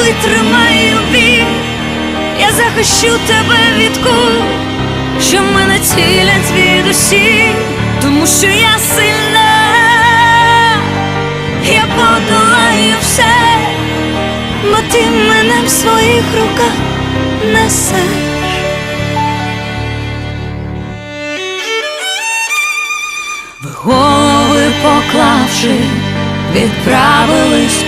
витримаю біль, я захищу тебе від куль, що мене цілять звідусіль, тому що я сильна, я подолаю все, бо ти мене в своїх руках несеш. Ви голови поклавши, відправились.